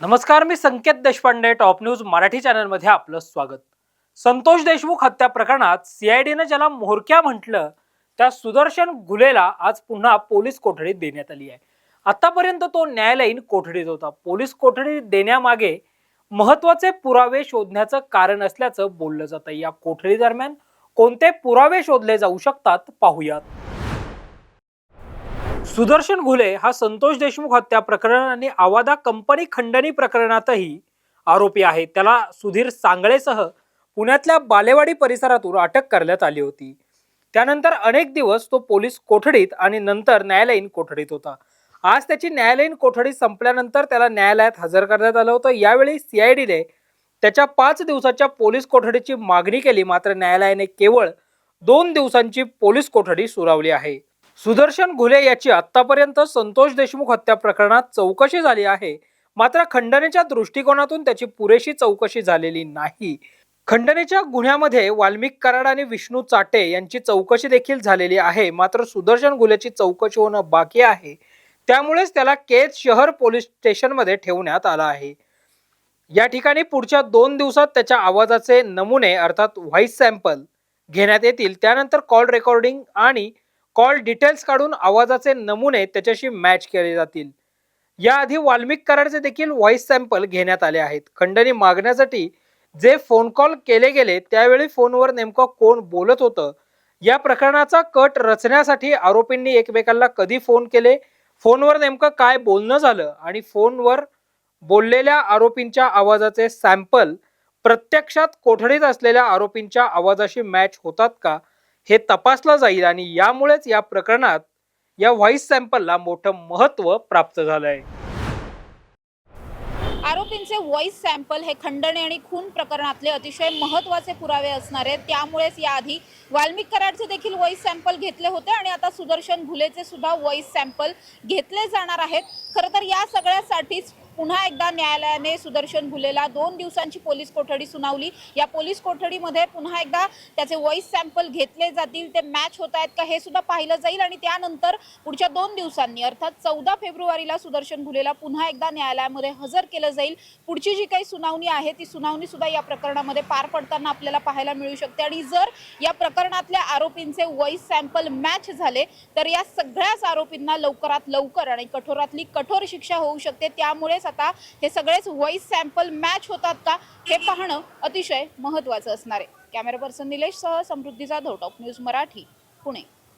नमस्कार मी Sanket Deshpande top news Marathi चॅनलमध्ये आपलं स्वागत. संतोष देशमुख हत्या प्रकरणात सीआयडीनं ज्याला म्होरक्या म्हटलं त्या सुदर्शन घुलेला आज पुन्हा पोलीस कोठडीत देण्यात आली आहे. आतापर्यंत तो न्यायालयीन कोठडीत होता. पोलीस कोठडीत देण्यामागे महत्त्वाचे पुरावे शोधण्याचं कारण असल्याचं बोललं जातं. या कोठडी दरम्यान कोणते पुरावे शोधले जाऊ शकतात पाहूयात. सुदर्शन घुले हा संतोष देशमुख हत्या प्रकरण आणि आवादा कंपनी खंडणी प्रकरणातही आरोपी आहे. त्याला सुधीर सांगळेसह पुण्यातल्या बालेवाडी परिसरातून अटक करण्यात आली होती. त्यानंतर अनेक दिवस तो पोलीस कोठडीत आणि नंतर न्यायालयीन कोठडीत होता. आज त्याची न्यायालयीन कोठडी संपल्यानंतर त्याला न्यायालयात हजर करण्यात आलं होतं. यावेळी सीआयडीने त्याच्या पाच दिवसाच्या पोलीस कोठडीची मागणी केली. मात्र न्यायालयाने केवळ दोन दिवसांची पोलीस कोठडी सुनावली आहे. सुदर्शन घुले याची आतापर्यंत संतोष देशमुख हत्या प्रकरणात चौकशी झाली आहे. मात्र खंडनेच्या दृष्टिकोनातून त्याची पुरेशी चौकशी झालेली नाही. खंडनेच्या गुन्ह्यामध्ये वाल्मिक कराड आणि विष्णू चाटे यांची चौकशी देखील झालेली आहे. मात्र सुदर्शन घुलेची चौकशी होणं बाकी आहे. त्यामुळेच त्याला केज शहर पोलीस स्टेशनमध्ये ठेवण्यात आला आहे. या ठिकाणी पुढच्या दोन दिवसात त्याच्या आवाजाचे नमुने अर्थात व्हॉइस सॅम्पल घेण्यात येतील. त्यानंतर कॉल रेकॉर्डिंग आणि कॉल डिटेल्स काढून आवाजाचे नमुने त्याच्याशी मॅच केले जातील. याआधी वाल्मिक कराडचे देखील व्हॉइस सॅम्पल घेण्यात आले आहेत. खंडणी मागण्यासाठी जे फोन कॉल केले गेले त्यावेळी फोनवर नेमकं कोण बोलत होतं? या प्रकरणाचा कट रचण्यासाठी आरोपींनी एकमेकांना कधी फोन केले? फोनवर नेमकं काय बोलणं झालं? आणि फोनवर बोललेल्या आरोपींच्या आवाजाचे सॅम्पल प्रत्यक्षात कोठडीत असलेल्या आरोपींच्या आवाजाशी मॅच होतात का? हे तपासलं जाईल आणि यामुळेच या प्रकरणात या व्हॉइस सॅम्पलला मोठं महत्त्व प्राप्त झालं आहे. आरोपींचे व्हॉइस सॅम्पल हे खंडणी आणि खून प्रकरणातले अतिशय महत्त्वाचे पुरावे असणार आहेत. त्यामुळेच याआधी वाल्मिक कराडचे देखील व्हॉइस सॅम्पल घेतले होते आणि आता सुदर्शन घुलेचे सुद्धा व्हॉइस सॅम्पल घेतले जाणार आहेत. खरं तर या सगळ्यासाठीच पुन्हा एकदा न्यायालयाने सुदर्शन भुलेला दोन दिवसांची पोलीस कोठडी सुनावली. या पोलीस कोठडीमध्ये पुन्हा एकदा त्याचे व्हॉइस सॅम्पल घेतले जातील ते मॅच होत आहेत का हे सुद्धा पाहिलं जाईल आणि त्यानंतर पुढच्या दोन दिवसांनी अर्थात चौदा फेब्रुवारीला सुदर्शन भुलेला पुन्हा एकदा न्यायालयामध्ये हजर केलं जाईल. पुढची जी काही सुनावणी आहे ती सुनावणी सुद्धा या प्रकरणामध्ये पार पडताना आपल्याला पाहायला मिळू शकते. आणि जर या प्रकरणातल्या आरोपींचे व्हॉइस सॅम्पल मॅच झाले तर या सगळ्याच आरोपींना लवकरात लवकर आणि कठोरातली कठोर शिक्षा होऊ शकते. त्यामुळेच आता हे सगळेच व्हॉइस सॅम्पल मॅच होतात का हे पाहणं अतिशय महत्त्वाचं असणार आहे. कॅमेरा पर्सन निलेश सह समृद्धी जाधव टॉप न्यूज मराठी पुणे.